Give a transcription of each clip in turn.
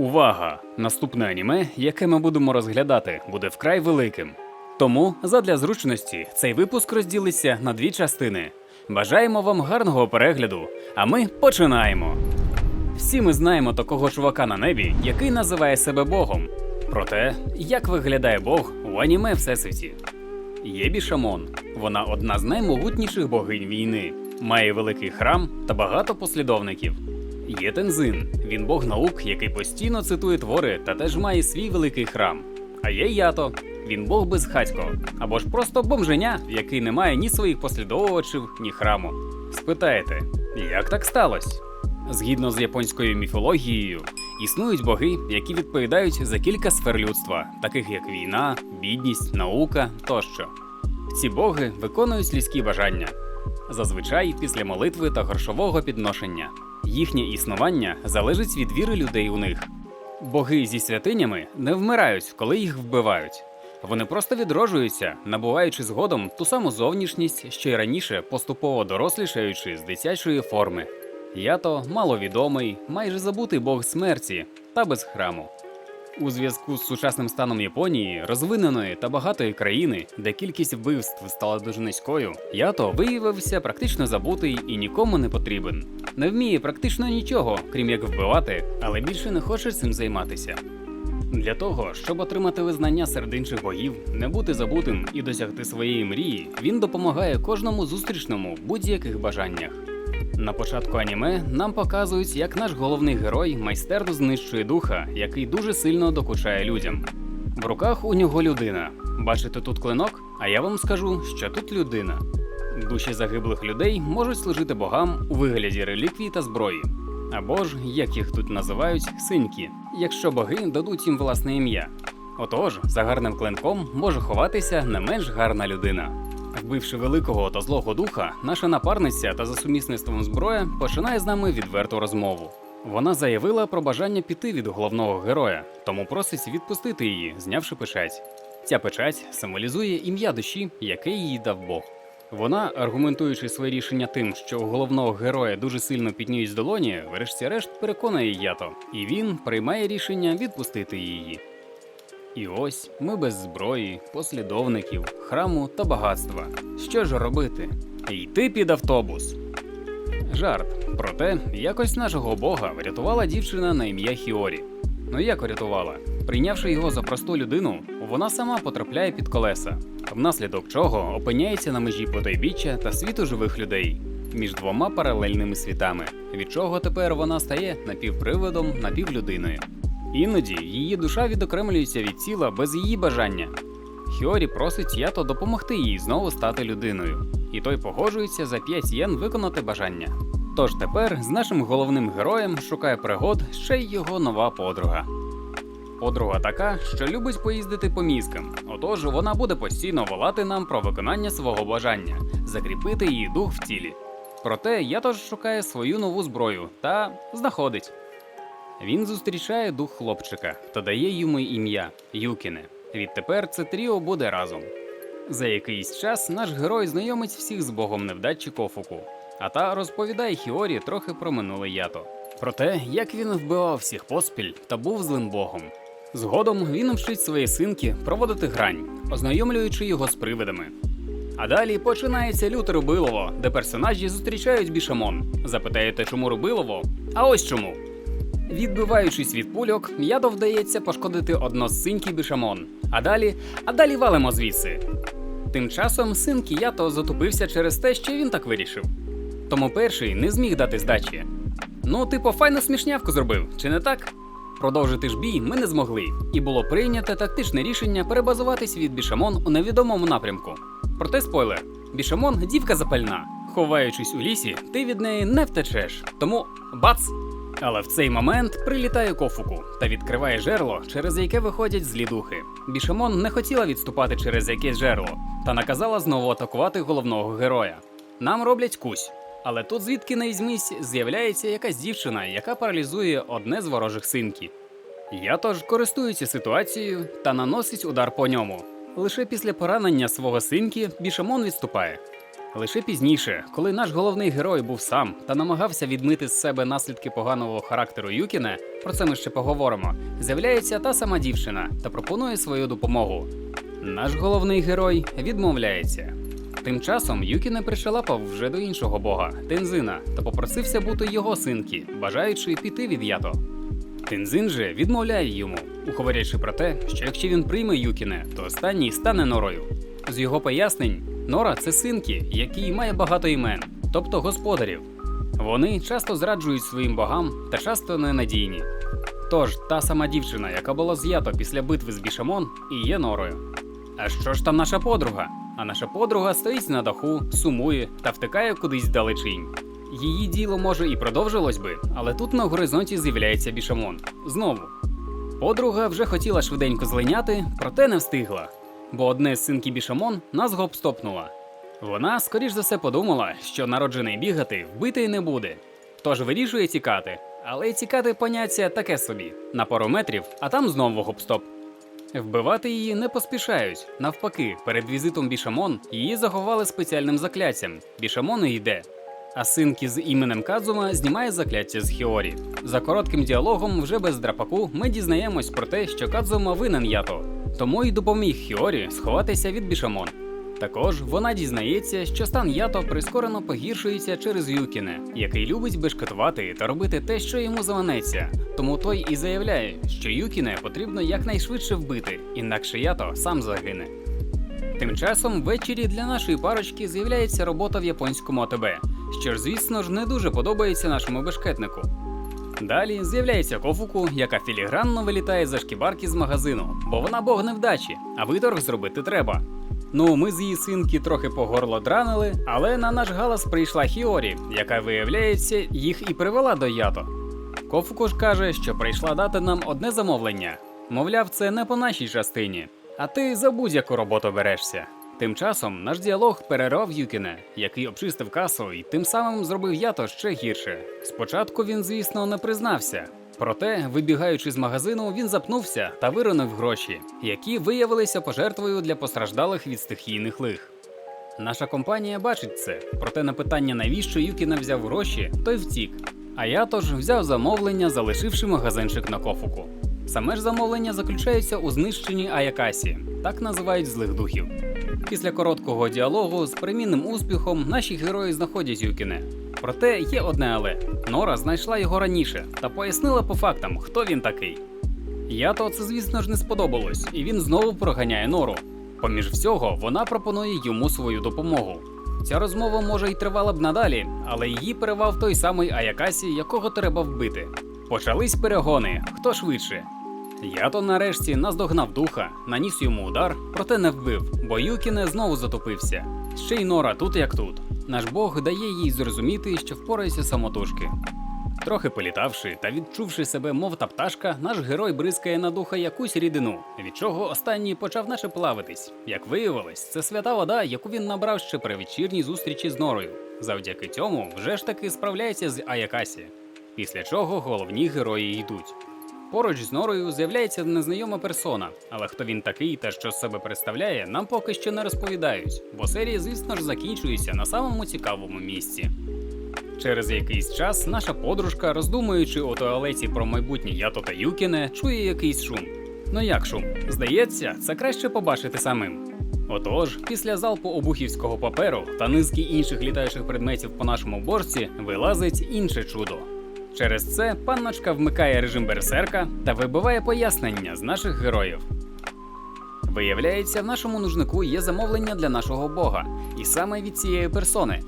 Увага! Наступне аніме, яке ми будемо розглядати, буде вкрай великим. Тому, задля зручності, цей випуск розділиться на дві частини. Бажаємо вам гарного перегляду, а ми починаємо. Всі ми знаємо такого чувака на небі, який називає себе Богом. Проте, як виглядає Бог у аніме Всесвіті? Є Бішамон. Вона одна з наймогутніших богинь війни, має великий храм та багато послідовників. Є Тензин. Він бог наук, який постійно цитує твори та теж має свій великий храм. А є Ято. Він бог безхатько, або ж просто бомженя, який не має ні своїх послідовувачів, ні храму. Спитаєте, як так сталося? Згідно з японською міфологією, існують боги, які відповідають за кілька сфер людства, таких як війна, бідність, наука тощо. Ці боги виконують людські бажання, зазвичай після молитви та грошового підношення. Їхнє існування залежить від віри людей у них. Боги зі святинями не вмирають, коли їх вбивають. Вони просто відроджуються, набуваючи згодом ту саму зовнішність, що й раніше, поступово дорослішаючи з дитячої форми. Ято маловідомий, майже забутий бог смерті та без храму. У зв'язку з сучасним станом Японії, розвиненої та багатої країни, де кількість вбивств стала дуже низькою, Ято виявився практично забутий і нікому не потрібен. Не вміє практично нічого, крім як вбивати, але більше не хоче цим займатися. Для того, щоб отримати визнання серед інших богів, не бути забутим і досягти своєї мрії, він допомагає кожному зустрічному в будь-яких бажаннях. На початку аніме нам показують, як наш головний герой майстерно знищує духа, який дуже сильно докучає людям. В руках у нього людина. Бачите тут клинок? А я вам скажу, що тут людина. Душі загиблих людей можуть служити богам у вигляді реліквій та зброї. Або ж, як їх тут називають, синьки, якщо боги дадуть їм власне ім'я. Отож, за гарним клинком може ховатися не менш гарна людина. Вбивши великого та злого духа, наша напарниця та за сумісництвом зброя починає з нами відверту розмову. Вона заявила про бажання піти від головного героя, тому просить відпустити її, знявши печать. Ця печать символізує ім'я душі, яке їй дав Бог. Вона, аргументуючи своє рішення тим, що у головного героя дуже сильно підніють долоні, врешті-решт переконує Ято, і він приймає рішення відпустити її. І ось ми без зброї, послідовників, храму та багатства. Що ж робити? Йти під автобус. Жарт. Проте якось нашого бога врятувала дівчина на ім'я Хіорі. Ну як врятувала? Прийнявши його за просту людину, вона сама потрапляє під колеса, внаслідок чого опиняється на межі потойбіччя та світу живих людей між двома паралельними світами, від чого тепер вона стає напівприводом, напівлюдиною. Іноді її душа відокремлюється від тіла без її бажання. Хіорі просить Ято допомогти їй знову стати людиною, і той погоджується за 5 єн виконати бажання. Тож тепер з нашим головним героєм шукає пригод ще й його нова подруга. Подруга така, що любить поїздити по мізкам, отож вона буде постійно волати нам про виконання свого бажання, закріпити її дух в тілі. Проте Ято ж шукає свою нову зброю та знаходить. Він зустрічає дух хлопчика та дає йому ім'я Юкіне. Відтепер це тріо буде разом. За якийсь час наш герой знайомить всіх з богом невдачі Кофуку, а та розповідає Хіорі трохи про минуле ято. Про те, як він вбивав всіх поспіль та був злим богом. Згодом він вчить свої синки проводити грань, ознайомлюючи його з привидами. А далі починається люте Рубилово, де персонажі зустрічають бішамон. Запитаєте, чому Рубилово? А ось чому. Відбиваючись від пульок, ядо вдається пошкодити одно з синьки бішамон. А далі, а далі валимо звідси. Тим часом син Кіято затупився через те, що він так вирішив. Тому перший не зміг дати здачі. Ну, типу, файну смішнявку зробив, чи не так? Продовжити ж бій ми не змогли, і було прийнято тактичне рішення перебазуватись від бішамон у невідомому напрямку. Проте спойлер: бішамон дівка запальна. Ховаючись у лісі, ти від неї не втечеш. Тому бац! Але в цей момент прилітає кофуку та відкриває жерло, через яке виходять злі духи. Бішамон не хотіла відступати через якесь жерло та наказала знову атакувати головного героя. Нам роблять кусь. Але тут звідки не візьмись, з'являється якась дівчина, яка паралізує одне з ворожих синків. Я тож користуюся ситуацією та наносить удар по ньому. Лише після поранення свого синки бішамон відступає. Лише пізніше, коли наш головний герой був сам та намагався відмити з себе наслідки поганого характеру Юкіне, про це ми ще поговоримо. З'являється та сама дівчина та пропонує свою допомогу. Наш головний герой відмовляється. Тим часом Юкіне пришелапав вже до іншого бога Тензина та попросився бути його синки, бажаючи піти від Ято. Тензин же відмовляє йому, уговорячи про те, що якщо він прийме Юкіне, то останній стане норою. З його пояснень, Нора це синки, який має багато імен, тобто господарів. Вони часто зраджують своїм богам та часто ненадійні. Тож та сама дівчина, яка була з'ято після битви з Бішамон, і є норою. А що ж там наша подруга? А наша подруга стоїть на даху, сумує та втикає кудись вдалечінь. Її діло може і продовжилось би, але тут на горизонті з'являється бішамон. Знову. Подруга вже хотіла швиденько злиняти, проте не встигла, бо одне з синки бішамон нас гоп-стопнула. Вона, скоріш за все, подумала, що народжений бігати вбитий не буде. Тож вирішує тікати. Але тікати поняття таке собі на пару метрів, а там знову гоп-стоп. Вбивати її не поспішають. Навпаки, перед візитом Бішамон її заховали спеціальним закляттям. Бішамон і йде. А синки з іменем Кадзума знімає закляття з Хіорі. За коротким діалогом, вже без драпаку, ми дізнаємось про те, що Кадзума винен Ято, тому й допоміг Хіорі сховатися від Бішамон. Також вона дізнається, що стан Ято прискорено погіршується через Юкіне, який любить бешкетувати та робити те, що йому заманеться. Тому той і заявляє, що Юкіне потрібно якнайшвидше вбити, інакше Ято сам загине. Тим часом ввечері для нашої парочки з'являється робота в японському АТБ, що ж, звісно ж, не дуже подобається нашому бешкетнику. Далі з'являється Кофуку, яка філігранно вилітає за шкібарки з магазину, бо вона бог невдачі, а виторг зробити треба. Ну, ми з її синки трохи по горло дранили, але на наш галас прийшла Хіорі, яка, виявляється, їх і привела до Ято. Кофуку ж каже, що прийшла дати нам одне замовлення. Мовляв, це не по нашій частині, а ти за будь-яку роботу берешся. Тим часом наш діалог перервав Юкіне, який обчистив касу і тим самим зробив ято ще гірше. Спочатку він, звісно, не признався. Проте, вибігаючи з магазину, він запнувся та виронив гроші, які виявилися пожертвою для постраждалих від стихійних лих. Наша компанія бачить це, проте на питання, навіщо Юкіне взяв гроші, той втік. А я тож взяв замовлення, залишивши магазинчик на кофуку. Саме ж замовлення заключається у знищенні Аякасі, так називають злих духів. Після короткого діалогу з примінним успіхом наші герої знаходять Юкіне. Проте є одне але Нора знайшла його раніше та пояснила по фактам, хто він такий. Ято це, звісно ж, не сподобалось, і він знову проганяє Нору. Поміж всього, вона пропонує йому свою допомогу. Ця розмова може й тривала б надалі, але її перервав той самий Аякасі, якого треба вбити. Почались перегони, хто швидше. Ято нарешті наздогнав духа, наніс йому удар, проте не вбив, бо Юкіне знову затопився. Ще й Нора тут як тут. Наш Бог дає їй зрозуміти, що впорається самотужки. Трохи політавши та відчувши себе, мов та пташка, наш герой бризкає на духа якусь рідину, від чого останній почав наче плавитись. Як виявилось, це свята вода, яку він набрав ще при вечірній зустрічі з норою. Завдяки цьому вже ж таки справляється з Аякасі. Після чого головні герої йдуть. Поруч з норою з'являється незнайома персона, але хто він такий та що з себе представляє, нам поки що не розповідають, бо серія, звісно ж, закінчується на самому цікавому місці. Через якийсь час наша подружка, роздумуючи у туалеті про майбутнє Ято та Юкіне, чує якийсь шум. Ну як шум? Здається, це краще побачити самим. Отож, після залпу обухівського паперу та низки інших літаючих предметів по нашому борці вилазить інше чудо. Через це панночка вмикає режим берсерка та вибиває пояснення з наших героїв. Виявляється, в нашому нужнику є замовлення для нашого бога, і саме від цієї персони.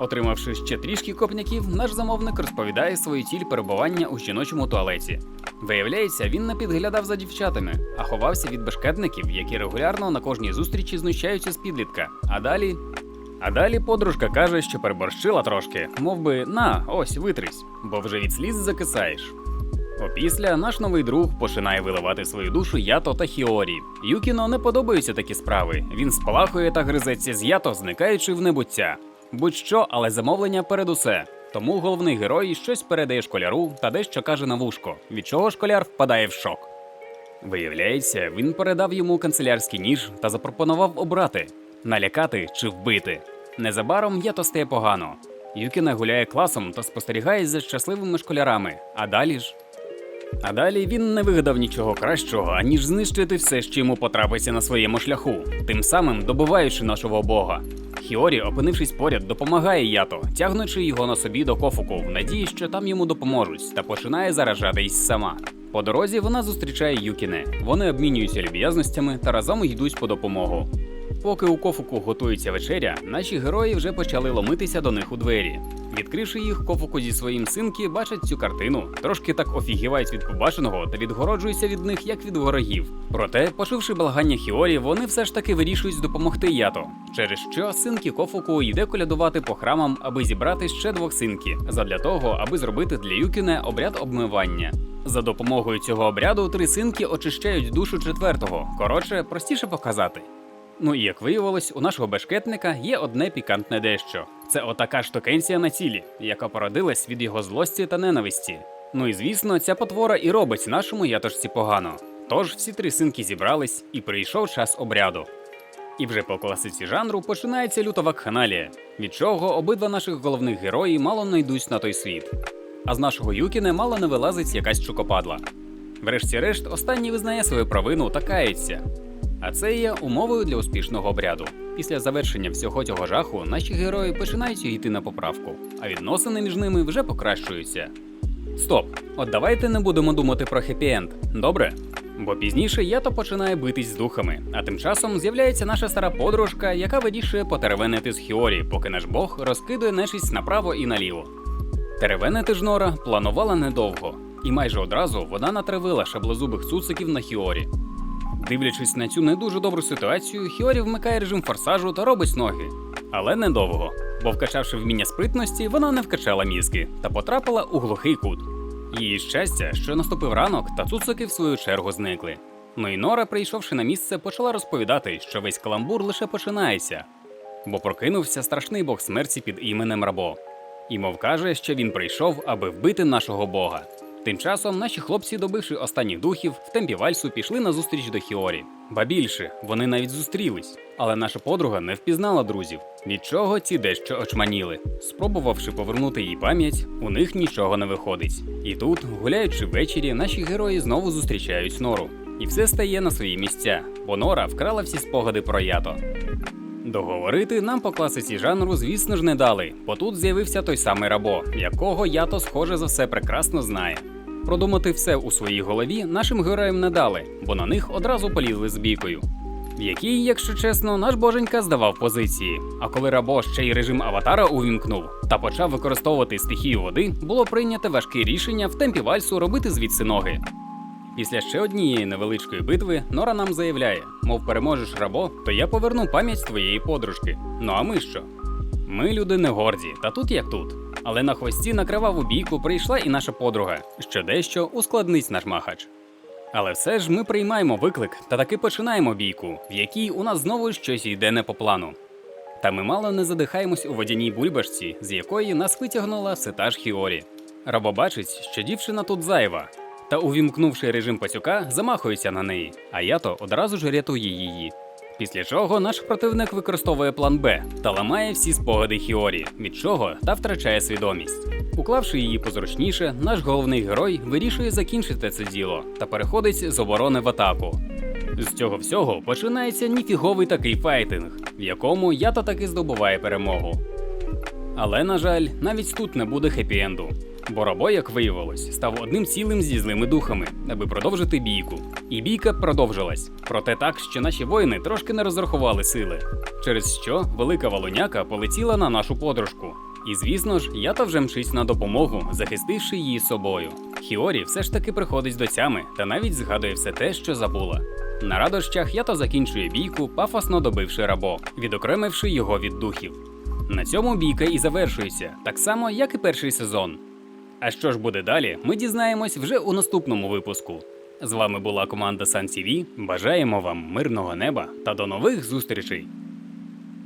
Отримавши ще трішки копняків, наш замовник розповідає свою ціль перебування у жіночому туалеті. Виявляється, він не підглядав за дівчатами, а ховався від бешкетників, які регулярно на кожній зустрічі знущаються з підлітка. А далі. А далі подружка каже, що переборщила трошки, мов би, на, ось витрись, бо вже від сліз закисаєш. Опісля наш новий друг починає виливати свою душу Ято та Хіорі. Юкіно не подобаються такі справи. Він спалахує та гризеться з Ято, зникаючи в небуття. Будь-що, але замовлення перед усе. Тому головний герой щось передає школяру та дещо каже на вушко, від чого школяр впадає в шок. Виявляється, він передав йому канцелярський ніж та запропонував обрати налякати чи вбити. Незабаром Ято стає погано. Юкіна гуляє класом та спостерігає за щасливими школярами. А далі ж. А далі він не вигадав нічого кращого, аніж знищити все, що йому потрапиться на своєму шляху, тим самим добиваючи нашого бога. Хіорі, опинившись поряд, допомагає Ято, тягнучи його на собі до кофуку, в надії, що там йому допоможуть, та починає заражатись сама. По дорозі вона зустрічає Юкіне. Вони обмінюються люб'язностями та разом йдуть по допомогу. Поки у кофуку готується вечеря, наші герої вже почали ломитися до них у двері. Відкривши їх, кофуку зі своїм синки бачать цю картину, трошки так офігівають від побаченого та відгороджуються від них як від ворогів. Проте, почувши благання Хіорі, вони все ж таки вирішують допомогти Ято, через що синки кофуку йде колядувати по храмам, аби зібрати ще двох синки, задля того, аби зробити для Юкіне обряд обмивання. За допомогою цього обряду три синки очищають душу четвертого. Коротше, простіше показати. Ну і як виявилось, у нашого бешкетника є одне пікантне дещо. Це отака штукенція на тілі, яка породилась від його злості та ненависті. Ну і звісно, ця потвора і робить нашому ятошці погано. Тож всі три синки зібрались, і прийшов час обряду. І вже по класиці жанру починається люта вакханалія, від чого обидва наших головних герої мало не йдуть на той світ. А з нашого Юкіне мало не вилазить якась чукопадла. Врешті-решт, останній визнає свою провину та кається. А це є умовою для успішного обряду. Після завершення всього цього жаху наші герої починають йти на поправку, а відносини між ними вже покращуються. Стоп! От давайте не будемо думати про хеппі-енд, добре? Бо пізніше Ято починає битись з духами, а тим часом з'являється наша стара подружка, яка вирішує потеревенити з Хіорі, поки наш бог розкидує нечисть направо і наліво. Теревенити ж Нора планувала недовго, і майже одразу вона натравила шаблозубих цуциків на Хіорі. Дивлячись на цю не дуже добру ситуацію, Хіорі вмикає режим форсажу та робить ноги. Але недовго, бо вкачавши вміння спритності, вона не вкачала мізки та потрапила у глухий кут. Її щастя, що наступив ранок, та цуцики в свою чергу зникли. Ну і Нора, прийшовши на місце, почала розповідати, що весь каламбур лише починається, бо прокинувся страшний бог смерті під іменем Рабо. І мов каже, що він прийшов, аби вбити нашого бога. Тим часом наші хлопці, добивши останніх духів, в темпі вальсу пішли на зустріч до Хіорі. Ба більше, вони навіть зустрілись, але наша подруга не впізнала друзів. Від чого ці дещо очманіли. Спробувавши повернути їй пам'ять, у них нічого не виходить. І тут, гуляючи ввечері, наші герої знову зустрічають нору. І все стає на свої місця, бо Нора вкрала всі спогади про ято. Договорити нам по класиці жанру, звісно ж, не дали, бо тут з'явився той самий рабо, якого ято, схоже за все, прекрасно знає. Продумати все у своїй голові нашим героям не дали, бо на них одразу полізли з бійкою. В якій, якщо чесно, наш боженька здавав позиції. А коли рабо ще й режим аватара увімкнув та почав використовувати стихію води, було прийнято важке рішення в темпі вальсу робити звідси ноги. Після ще однієї невеличкої битви Нора нам заявляє: мов переможеш рабо, то я поверну пам'ять твоєї подружки. Ну а ми що? Ми люди не горді, та тут як тут. Але на хвості на криваву бійку прийшла і наша подруга, що дещо ускладнить наш махач. Але все ж ми приймаємо виклик та таки починаємо бійку, в якій у нас знову щось йде не по плану. Та ми мало не задихаємось у водяній бульбашці, з якої нас витягнула все та ж Хіорі. Рабо бачить, що дівчина тут зайва, та, увімкнувши режим пацюка, замахується на неї, а ято одразу ж рятує її. Після чого наш противник використовує план Б та ламає всі спогади Хіорі, від чого та втрачає свідомість. Уклавши її позручніше, наш головний герой вирішує закінчити це діло та переходить з оборони в атаку. З цього всього починається ніфіговий такий файтинг, в якому ято таки здобуває перемогу. Але, на жаль, навіть тут не буде хеппі-енду. Бо Робо, як виявилось, став одним цілим зі злими духами, аби продовжити бійку. І бійка продовжилась. Проте так, що наші воїни трошки не розрахували сили, через що велика волоняка полетіла на нашу подружку. І звісно ж, ято вже мчить на допомогу, захистивши її собою. Хіорі все ж таки приходить до тями та навіть згадує все те, що забула. На радощах ято закінчує бійку, пафосно добивши рабо, відокремивши його від духів. На цьому бійка і завершується, так само, як і перший сезон. А що ж буде далі, ми дізнаємось вже у наступному випуску. З вами була команда Сан Сіві. Бажаємо вам мирного неба та до нових зустрічей!